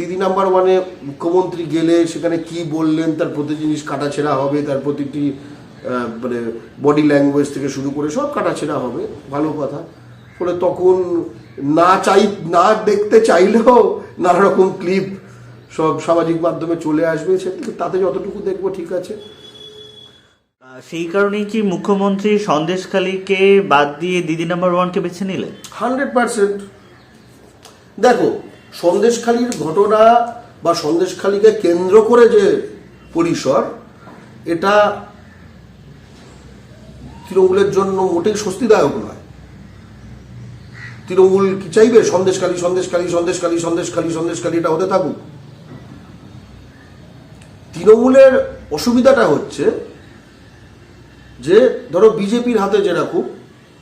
দিদি নাম্বার ওয়ানে মুখ্যমন্ত্রী গেলে সেখানে কি বললেন তার প্রতি জিনিস কাটাছেড়া হবে তার প্রতিটি মানে বডি ল্যাঙ্গুয়েজ থেকে শুরু করে সব কাটাছেড়া হবে ভালো কথা। ফলে তখন না চাই না দেখতে চাইলেও নানা রকম ক্লিপ সব সামাজিক মাধ্যমে চলে আসবে সে তাতে যতটুকু দেখব ঠিক আছে। সেই কারণেই কি মুখ্যমন্ত্রী সন্দেশখালীকে বাদ দিয়ে দিদি নাম্বার ওয়ানকে বেছে নিলেন? Hundred percent. দেখো সন্দেশখালির ঘটনা বা সন্দেশখালিকে কেন্দ্র করে যে পরিসর, এটা তৃণমূলের জন্য মোটেই স্বস্তিদায়ক নয়। তৃণমূল কি চাইবে? সন্দেশখালী সন্দেশখালী সন্দেশখালী সন্দেশখালী সন্দেশখালী, এটা হতে থাকুক। তৃণমূলের অসুবিধাটা হচ্ছে যে, ধরো বিজেপির হাতে যেরকম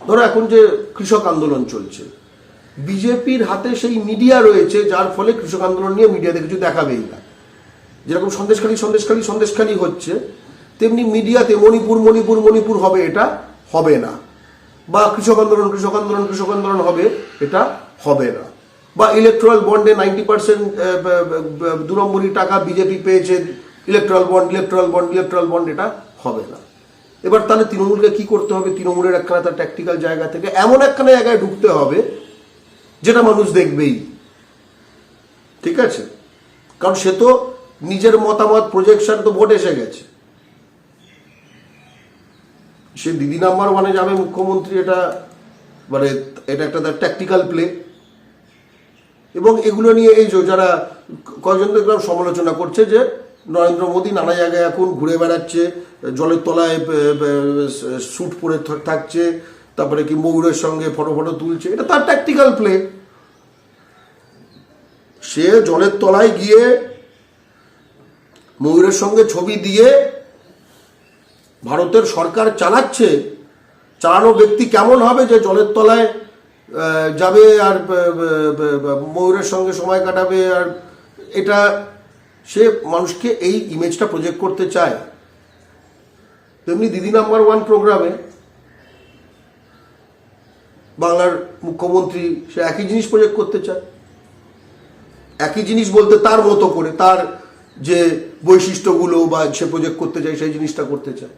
ধরো এখন যে কৃষক আন্দোলন চলছে বিজেপির হাতে সেই মিডিয়া রয়েছে, যার ফলে কৃষক আন্দোলন নিয়ে মিডিয়াতে কিছু দেখাবেই না। যেরকম সন্দেশখালী সন্দেশখালী সন্দেশখালী হচ্ছে, তেমনি মিডিয়াতে মণিপুর মণিপুর মণিপুর হবে, এটা হবে না। বা কৃষক আন্দোলন কৃষক আন্দোলন কৃষক আন্দোলন হবে, এটা হবে না। বা ইলেকট্রাল বন্ডে নাইনটি পার্সেন্ট দু নম্বরই টাকা বিজেপি পেয়েছে electoral bond electoral bond electoral bond এটা হবে না। এবার তাহলে তৃণমূলকে কি করতে হবে? তৃণমূলের একখানা তার ট্যাকটিক্যাল জায়গা থেকে এমন একখানা জায়গায় ঢুকতে হবে যেটা মানুষ দেখবেই। ঠিক আছে? কারণ সে তো নিজের মতামত প্রজেকশন তো ভোট এসে গেছে। সে দিদি নাম্বার ওয়ানে যাবে মুখ্যমন্ত্রী, এটা মানে এটা একটা তার ট্যাকটিক্যাল প্লে এবং এগুলো নিয়ে এই যে যারা কয়েকজন দেখলাম সমালোচনা করছে যে নরেন্দ্র মোদী নানা জায়গায় এখন ঘুরে বেড়াচ্ছে, জলের তলায় স্যুট পরে থাকছে তারপরে কি ময়ূরের সঙ্গে ফটো ফটো তুলছে? এটা তার ট্যাকটিক্যাল প্লে সে জলের তলায় গিয়ে ময়ূরের সঙ্গে ছবি দিয়ে ভারতের সরকার চালাচ্ছে। চালানো ব্যক্তি কেমন হবে যে জলের তলায় যাবে আর ময়ূরের সঙ্গে সময় কাটাবে আর এটা সে মানুষকে এই ইমেজটা প্রজেক্ট করতে চায়। তেমনি দিদি নাম্বার ওয়ান প্রোগ্রামে বাংলার মুখ্যমন্ত্রী সে একই জিনিস প্রজেক্ট করতে চায়। একই জিনিস বলতে তার মতো করে তার যে বৈশিষ্ট্যগুলো বা সে প্রজেক্ট করতে চায় সেই জিনিসটা করতে চায়।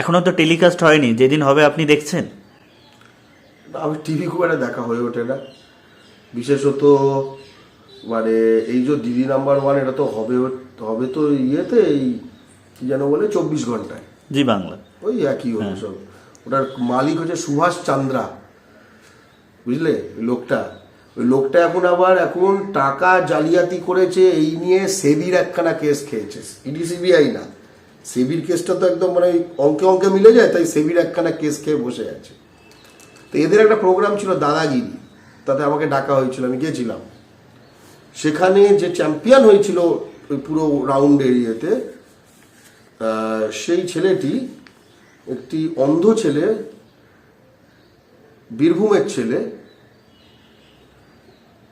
এখনও তো টেলিকাস্ট হয়নি যেদিন হবে আপনি দেখছেন? আমি টিভি খুব একটা দেখা হয়ে ওঠে না। বিশেষত মানে এই যে দিদি নাম্বার ওয়ান এটা তো হবে হবে তো ইয়েতে এই কি যেন বলে চব্বিশ ঘন্টায়। জি বাংলা। ওই একই হলো সব। ওটার মালিক হচ্ছে সুভাষ চান্দ্রা। বুঝলে? লোকটা। ওই লোকটা এখন আবার এখন টাকা জালিয়াতি করেছে, এই নিয়ে সেবির একখানা কেস খেয়েছে। ইডি সিবিআই না। সেবির কেসটা তো একদম মানে অঙ্কে অঙ্কে মিলে যায়, তাই সেবির একখানা কেস খেয়ে বসে আছে। তো এদের একটা প্রোগ্রাম ছিল দাদাগিরি। তাতে আমাকে ডাকা হয়েছিল, আমি গেছিলাম। সেখানে যে চ্যাম্পিয়ন হয়েছিল ওই পুরো রাউন্ড এরিয়াতে সেই ছেলেটি একটি অন্ধ ছেলে বীরভূমের ছেলে,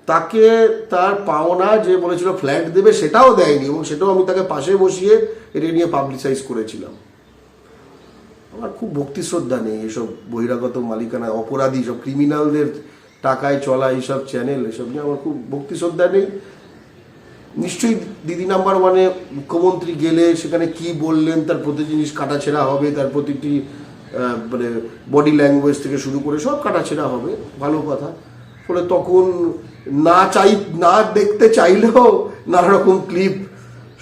তাকে তার পাওনা যে বলেছিল ফ্ল্যাট দেবে সেটাও দেয়নি এবং সেটাও আমি তাকে পাশে বসিয়ে এটা নিয়ে পাবলিসাইজ করেছিলাম। আমার খুব ভক্তি শ্রদ্ধা নেই এসব বহিরাগত মালিকানা অপরাধী, সব ক্রিমিনালদের টাকায় চলা এইসব চ্যানেল এসব নিয়ে আমার খুব ভক্তি শ্রদ্ধা নেই। নিশ্চয়ই দিদি নাম্বার ওয়ানে মুখ্যমন্ত্রী গেলে সেখানে কি বললেন, তার প্রতি জিনিস কাটাছেড়া হবে, তার প্রতিটি মানে বডি ল্যাঙ্গুয়েজ থেকে শুরু করে সব কাটাছেড়া হবে, ভালো কথা। ফলে তখন না চাই, না দেখতে চাইলেও নানা রকম ক্লিপ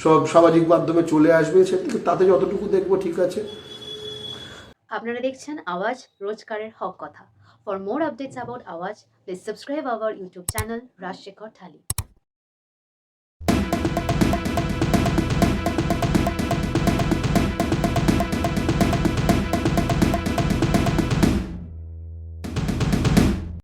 সব সামাজিক মাধ্যমে চলে আসবে, সে তাতে যতটুকু দেখব ঠিক আছে। আপনারা দেখছেন আওয়াজ রোজকারের হক কথা। For more updates about Awaaz please subscribe our YouTube channel Rajshekhar thali